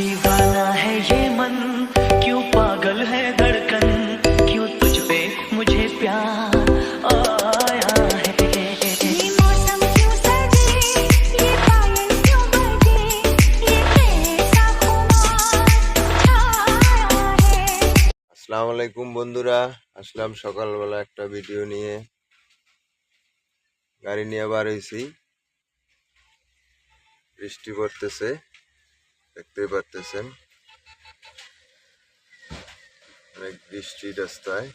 दीवाना है ये मन क्यों पागल है धड़कन क्यों तुझ पे मुझे प्यार आया है ये मौसम क्यों सजे ये पायल क्यों बजे ये कैसा छाया है আসসালামু আলাইকুম বন্ধুরা আসলাম সকালবেলা একটা ভিডিও নিয়ে গাড়ি নিয়ে বার হয়েছি বৃষ্টি পড়তেছে দেখতেই পারতেছেন। অনেক বৃষ্টি রাস্তায়।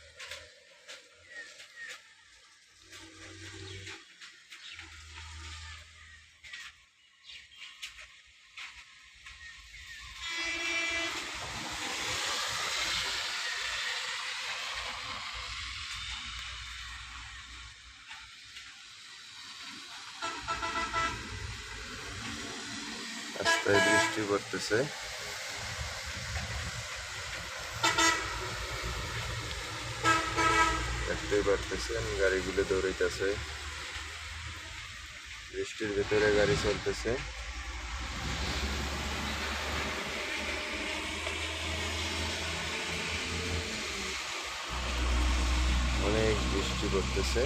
রাস্তায় বৃষ্টি পড়তেছে। দেখতেই পারতেছেন গাড়িগুলো দৌড়াইতেছে। বৃষ্টির ভেতরে গাড়ি চলতেছে। অনেক বৃষ্টি পড়তেছে।